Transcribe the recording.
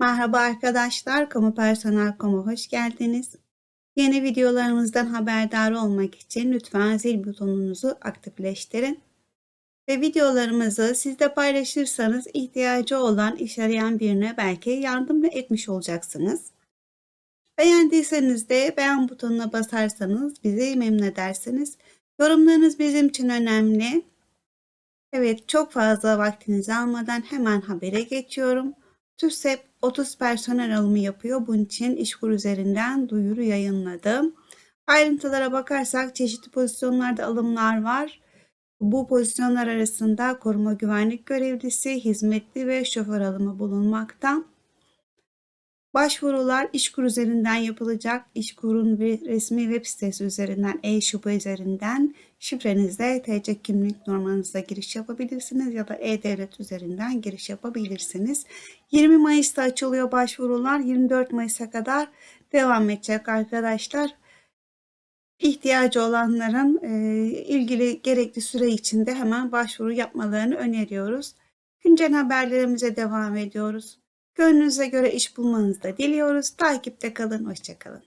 Merhaba arkadaşlar, Kamu Personel Kom'a hoş geldiniz. Yeni videolarımızdan haberdar olmak için lütfen zil butonunuzu aktifleştirin. Ve videolarımızı siz de paylaşırsanız ihtiyacı olan iş arayan birine belki yardım etmiş olacaksınız. Beğendiyseniz de beğen butonuna basarsanız bizi memnun edersiniz. Yorumlarınız bizim için önemli. Evet, çok fazla vaktinizi almadan hemen habere geçiyorum. TÜSEP 30 personel alımı yapıyor. Bunun için İşkur üzerinden duyuru yayınladım. Ayrıntılara bakarsak çeşitli pozisyonlarda alımlar var. Bu pozisyonlar arasında koruma güvenlik görevlisi, hizmetli ve şoför alımı bulunmakta. Başvurular İşkur üzerinden yapılacak. İşkur'un bir resmi web sitesi üzerinden, e-şube üzerinden şifrenizle TC kimlik numaranızla giriş yapabilirsiniz ya da e-devlet üzerinden giriş yapabilirsiniz. 20 Mayıs'ta açılıyor başvurular. 24 Mayıs'a kadar devam edecek arkadaşlar. İhtiyacı olanların e, ilgili gerekli süre içinde hemen başvuru yapmalarını öneriyoruz. Güncel haberlerimize devam ediyoruz. Gönlünüze göre iş bulmanızı da diliyoruz. Takipte kalın, hoşçakalın.